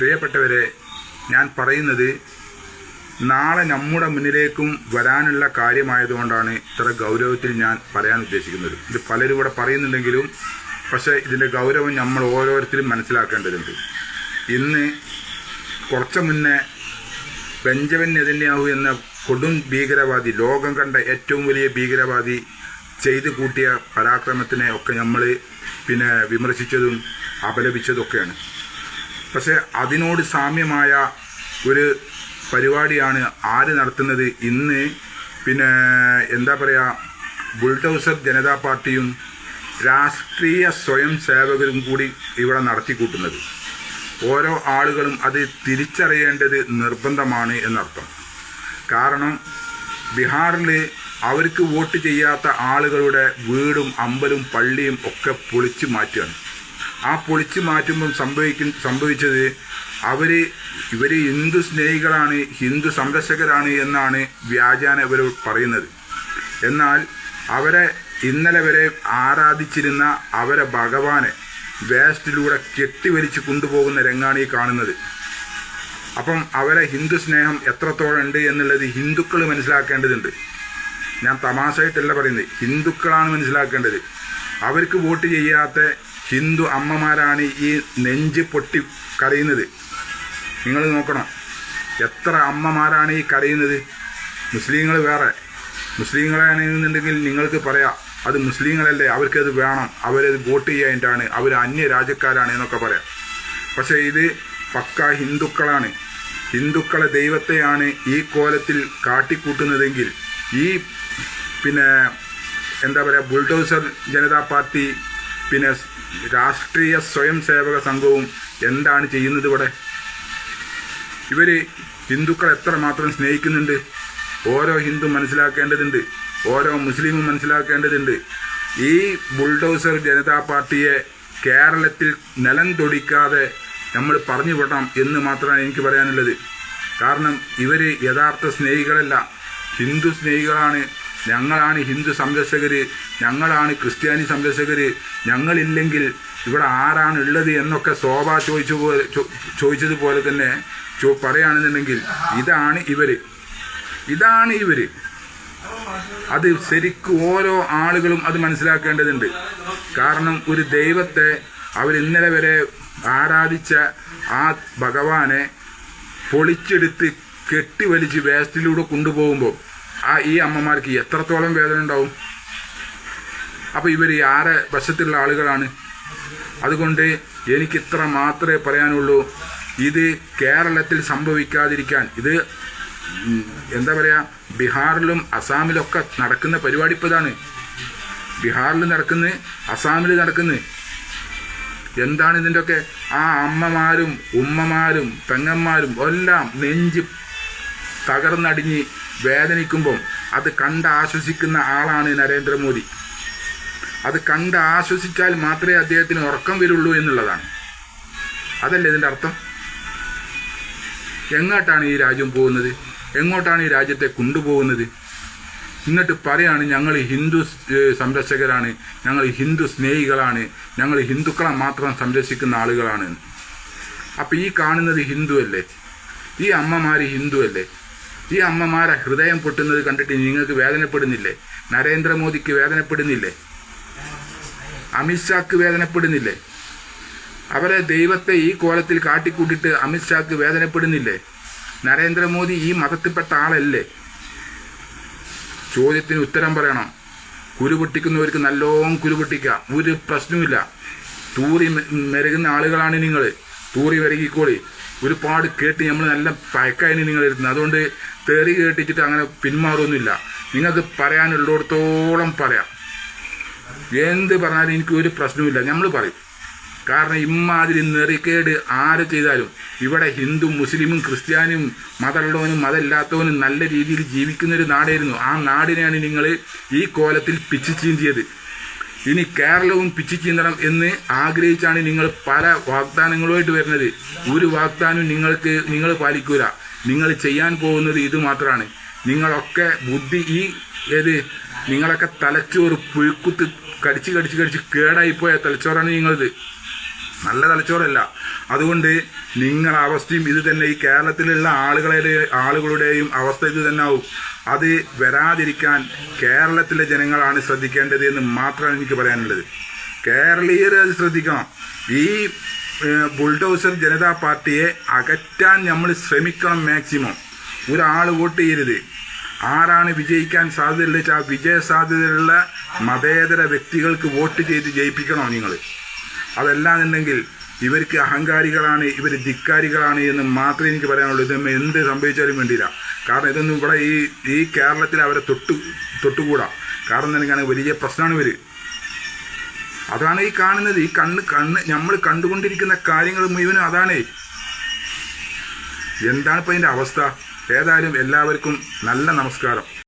പ്രിയപ്പെട്ടവരെ ഞാൻ പറയുന്നത് നാളെ നമ്മുടെ മുന്നിലേക്കും വരാനുള്ള കാര്യമായതുകൊണ്ടാണ് ഇത്ര ഗൗരവത്തിൽ ഞാൻ പറയാൻ ഉദ്ദേശിക്കുന്നത്. ഇത് പലരും ഇവിടെ പറയുന്നുണ്ടെങ്കിലും പക്ഷേ ഇതിന്റെ ഗൗരവം നമ്മൾ ഓരോരുത്തരും മനസ്സിലാക്കേണ്ടതുണ്ട്. ഇന്ന് കുറച്ച് മുന്നേ ബെഞ്ചമിൻ നെതന്യാഹു എന്ന കൊടും ഭീകരവാദി ലോകം കണ്ട ഏറ്റവും വലിയ ഭീകരവാദി ചെയ്തു കൂട്ടിയ പരാക്രമത്തിനെ ഒക്കെ നമ്മൾ പിന്നെ വിമർശിച്ചതും അപലപിച്ചതൊക്കെയാണ് പക്ഷെ അതിനോട് സാമ്യമായ ഒരു പരിപാടിയാണ് ആര് നടത്തുന്നത് ഇന്ന്. പിന്നെ എന്താ പറയുക ബുൾഡൗസർ ജനതാ പാർട്ടിയും രാഷ്ട്രീയ സ്വയം സേവകരും കൂടി ഇവിടെ നടത്തിക്കൂട്ടുന്നത്. ഓരോ ആളുകളും അത് തിരിച്ചറിയേണ്ടത് നിർബന്ധമാണ് എന്നർത്ഥം. കാരണം ബീഹാറിൽ അവർക്ക് വോട്ട് ചെയ്യാത്ത ആളുകളുടെ വീടും അമ്പലും പള്ളിയും ഒക്കെ പൊളിച്ചു മാറ്റുകയാണ്. ആ പൊളിച്ചു മാറ്റുമ്പം സംഭവിക്കും സംഭവിച്ചത് അവർ ഇവർ ഹിന്ദു സ്നേഹികളാണ് ഹിന്ദു സംരക്ഷകരാണ് എന്നാണ് വ്യാജാന ഇവർ പറയുന്നത്. എന്നാൽ അവരെ ഇന്നലെ വരെ ആരാധിച്ചിരുന്ന അവരെ ഭഗവാനെ വേസ്റ്റിലൂടെ കെട്ടിവലിച്ച് കൊണ്ടുപോകുന്ന രംഗാണ് ഈ കാണുന്നത്. അപ്പം അവരെ ഹിന്ദു സ്നേഹം എത്രത്തോളം ഉണ്ട് എന്നുള്ളത് ഹിന്ദുക്കൾ മനസ്സിലാക്കേണ്ടതുണ്ട്. ഞാൻ തമാശയായിട്ടല്ല പറയുന്നത് ഹിന്ദുക്കളാണ് മനസ്സിലാക്കേണ്ടത്. അവർക്ക് വോട്ട് ചെയ്യാത്ത ഹിന്ദു അമ്മമാരാണ് ഈ നെഞ്ച് പൊട്ടി കരയുന്നത്. നിങ്ങൾ നോക്കണം. എത്ര അമ്മമാരാണ് ഈ കരയുന്നത്? മുസ്ലിങ്ങൾ വേറെ. മുസ്ലിങ്ങളാണെന്നുണ്ടെങ്കിൽ നിങ്ങൾക്ക് പറയാം. അത് മുസ്ലിങ്ങളല്ലേ? അവർക്കത് വേണം. അവരത് വോട്ട് ചെയ്യാനായിട്ടാണ്. അവർ അന്യ രാജ്യക്കാരാണ് എന്നൊക്കെ പറയാം. പക്ഷേ ഇത് പക്ക ഹിന്ദുക്കളാണ്. ഹിന്ദുക്കളെ ദൈവത്തെയാണ് ഈ കോലത്തിൽ കാട്ടിക്കൂട്ടുന്നതെങ്കിൽ ഈ പിന്നെ എന്താ പറയുക ബുൾഡോസർ ജനതാ പാർട്ടി പിന്നെ രാഷ്ട്രീയ സ്വയം സേവക സംഘവും എന്താണ് ചെയ്യുന്നത് ഇവിടെ? ഇവർ ഹിന്ദുക്കൾ എത്രമാത്രം സ്നേഹിക്കുന്നുണ്ട്? ഓരോ ഹിന്ദു മനസ്സിലാക്കേണ്ടതുണ്ട്. ഓരോ മുസ്ലിമും മനസ്സിലാക്കേണ്ടതുണ്ട്. ഈ ബുൾഡോസർ ജനതാ പാർട്ടിയെ കേരളത്തിൽ നിലം തൊടിക്കാതെ നമ്മൾ പറഞ്ഞു വിടാം എന്ന് മാത്രമാണ് എനിക്ക് പറയാനുള്ളത്. കാരണം ഇവർ യഥാർത്ഥ സ്നേഹികളല്ല. ഹിന്ദു സ്നേഹികളാണ്. ഞങ്ങളാണ് ഹിന്ദു സംരക്ഷകർ ഞങ്ങളാണ് ക്രിസ്ത്യാനി സംരക്ഷകർ ഞങ്ങളില്ലെങ്കിൽ ഇവിടെ ആരാണ് ഉള്ളത് എന്നൊക്കെ ശോഭ ചോദിച്ചു പോലെ ചോദിച്ചതുപോലെ തന്നെ ചോ പറയുകയാണെന്നുണ്ടെങ്കിൽ ഇതാണ് ഇവർ ഇതാണ് ഇവർ അത് ശരിക്കും ഓരോ ആളുകളും അത് മനസ്സിലാക്കേണ്ടതുണ്ട്. കാരണം ഒരു ദൈവത്തെ അവർ ഇന്നലെ വരെ ആരാധിച്ച ആ ഭഗവാനെ പൊളിച്ചെടുത്ത് കെട്ടിവലിച്ച് വേസ്റ്റിലൂടെ കൊണ്ടുപോകുമ്പോൾ ആ ഈ അമ്മമാർക്ക് എത്രത്തോളം വേദന ഉണ്ടാവും? അപ്പോൾ ഇവർ ആരെ വശത്തുള്ള ആളുകളാണ്? അതുകൊണ്ട് എനിക്ക് ഇത്ര മാത്രമേ പറയാനുള്ളൂ. ഇത് കേരളത്തിൽ സംഭവിക്കാതിരിക്കാൻ ഇത് എന്താ പറയുക ബീഹാറിലും അസാമിലൊക്കെ നടക്കുന്ന പരിപാടി ഇപ്പോൾ ഇതാണ്. ബീഹാറിൽ നടക്കുന്നത് അസാമിൽ നടക്കുന്നത് എന്താണ് ഇതിന്റെ ഒക്കെ ആ അമ്മമാരും ഉമ്മമാരും പെങ്ങന്മാരും എല്ലാം നെഞ്ച് തകർന്നടിഞ്ഞ് വേദനിക്കുമ്പം അത് കണ്ട് ആശ്വസിക്കുന്ന ആളാണ് നരേന്ദ്രമോദി. അത് കണ്ട് ആശ്വസിച്ചാൽ മാത്രമേ അദ്ദേഹത്തിന് ഉറക്കം വരുള്ളൂ എന്നുള്ളതാണ്. അതല്ലേ ഇതിന്റെ അർത്ഥം? എങ്ങോട്ടാണ് ഈ രാജ്യം പോകുന്നത്? എങ്ങോട്ടാണ് ഈ രാജ്യത്തെ കൊണ്ടുപോകുന്നത്? എന്നിട്ട് പറയാണ് ഞങ്ങൾ ഹിന്ദു സംരക്ഷകരാണ്. ഞങ്ങൾ ഹിന്ദു സ്നേഹികളാണ്. ഞങ്ങൾ ഹിന്ദുക്കളെ മാത്രം സംരക്ഷിക്കുന്ന ആളുകളാണ്. അപ്പം ഈ കാണുന്നത് ഹിന്ദു അല്ലേ ഈ അമ്മമാർ ഹിന്ദു അല്ലേ ഈ അമ്മമാരെ ഹൃദയം പൊട്ടുന്നത് കണ്ടിട്ട് നിങ്ങൾക്ക് വേദനപ്പെടുന്നില്ലേ? നരേന്ദ്രമോദിക്ക് വേദനപ്പെടുന്നില്ലേ? അമിത്ഷാക്ക് വേദനപ്പെടുന്നില്ലേ? അവരെ ദൈവത്തെ ഈ കോലത്തിൽ കാട്ടിക്കൂട്ടിട്ട് അമിത്ഷാക്ക് വേദനപ്പെടുന്നില്ലേ? നരേന്ദ്രമോദി ഈ മതത്തിൽപ്പെട്ട ആളല്ലേ? ചോദ്യത്തിന് ഉത്തരം പറയണം. കുരുപൊട്ടിക്കുന്നവർക്ക് നല്ലോണം കുരുപൊട്ടിക്കുക ഒരു പ്രശ്നവുമില്ല. തൂറി മെരുകുന്ന ആളുകളാണ് നിങ്ങൾ തൂറി വരകിക്കോളി ഒരുപാട് കേട്ട് നമ്മൾ നല്ല പഴക്കായി നിങ്ങൾ ഇരുന്നത് അതുകൊണ്ട് തെറി കേട്ടിച്ചിട്ട് അങ്ങനെ പിന്മാറുമൊന്നുമില്ല നിങ്ങൾക്ക് പറയാനുള്ളിടത്തോളം പറയാം. എന്ത് പറഞ്ഞാലും എനിക്ക് ഒരു പ്രശ്നവുമില്ല. നമ്മൾ പറയും. കാരണം ഇമ്മാതിരി നെറിക്കേട് ആര് ചെയ്താലും ഇവിടെ ഹിന്ദു മുസ്ലിമും ക്രിസ്ത്യാനിയും മതമുള്ളവനും മതമില്ലാത്തവനും നല്ല രീതിയിൽ ജീവിക്കുന്ന ഒരു നാടായിരുന്നു. ആ നാടിനെയാണ് നിങ്ങൾ ഈ കോലത്തിൽ പിച്ചു ചീന്തിയത്. ഇനി കേരളവും പിച്ചിച്ചിന്തണം എന്ന് ആഗ്രഹിച്ചാണ് നിങ്ങൾ പല വാഗ്ദാനങ്ങളുമായിട്ട് വരുന്നത്. ഒരു വാഗ്ദാനവും നിങ്ങൾക്ക് നിങ്ങൾ പാലിക്കൂല. നിങ്ങൾ ചെയ്യാൻ പോകുന്നത് ഇത് മാത്രമാണ്. നിങ്ങളൊക്കെ ബുദ്ധി ഈ ഏത് നിങ്ങളൊക്കെ തലച്ചോറ് പുഴുക്കുത്ത് കടിച്ച് കടിച്ച് കടിച്ച് കേടായിപ്പോയ തലച്ചോറാണ് നിങ്ങളത്. നല്ല തലച്ചോറല്ല. അതുകൊണ്ട് നിങ്ങളുടെ അവസ്ഥയും ഇത് തന്നെ. ഈ കേരളത്തിലുള്ള ആളുകളുടെ ആളുകളുടെയും അവസ്ഥ ഇത് തന്നെ ആവും അത് വരാതിരിക്കാൻ കേരളത്തിലെ ജനങ്ങളാണ് ശ്രദ്ധിക്കേണ്ടത് എന്ന് മാത്രമാണ് എനിക്ക് പറയാനുള്ളത്. കേരളീയർ അത് ശ്രദ്ധിക്കണം. ഈ ബുൾഡോസർ ജനതാ പാർട്ടിയെ അകറ്റാൻ നമ്മൾ ശ്രമിക്കണം മാക്സിമം. ഒരാൾ വോട്ട് ചെയ്യരുത്. ആരാണ് വിജയിക്കാൻ സാധ്യതയുള്ള വെച്ചാൽ വിജയ സാധ്യതയുള്ള മതേതര വ്യക്തികൾക്ക് വോട്ട് ചെയ്ത് ജയിപ്പിക്കണോ നിങ്ങൾ? അതല്ലാന്നുണ്ടെങ്കിൽ ഇവർക്ക് അഹങ്കാരികളാണ് ഇവർ ധിക്കാരികളാണ് എന്ന് മാത്രമേ എനിക്ക് പറയാനുള്ളൂ. ഇതൊന്നും എന്ത് സംഭവിച്ചാലും വേണ്ടിയില്ല. കാരണം ഇതൊന്നും ഇവിടെ ഈ ഈ കേരളത്തിൽ അവരെ തൊട്ട് തൊട്ടുകൂടാ. കാരണം എന്താണ്? വലിയ പ്രശ്നമാണ് ഇവർ അതാണ് ഈ കാണുന്നത്. ഈ കണ്ണ് കണ്ണ് നമ്മൾ കണ്ടുകൊണ്ടിരിക്കുന്ന കാര്യങ്ങൾ മുഴുവനും അതാണ്. എന്താണ് ഇപ്പം അതിന്റെ അവസ്ഥ? ഏതായാലും എല്ലാവർക്കും നല്ല നമസ്കാരം.